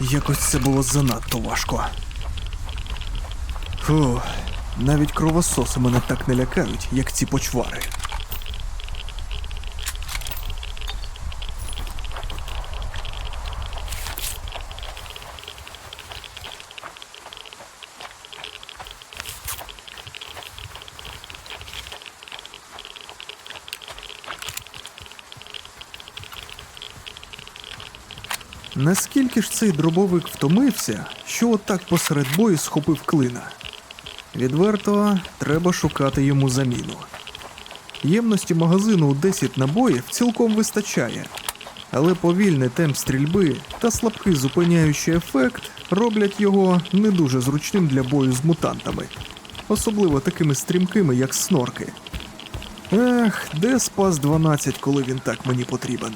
Якось це було занадто важко. Фу, навіть кровососи мене так не лякають, як ці почвари. Наскільки ж цей дробовик втомився, що отак посеред бою схопив клина? Відверто, треба шукати йому заміну. Ємності магазину у 10 набоїв цілком вистачає, але повільний темп стрільби та слабкий зупиняючий ефект роблять його не дуже зручним для бою з мутантами, особливо такими стрімкими, як снорки. Ех, де спас 12, коли він так мені потрібен?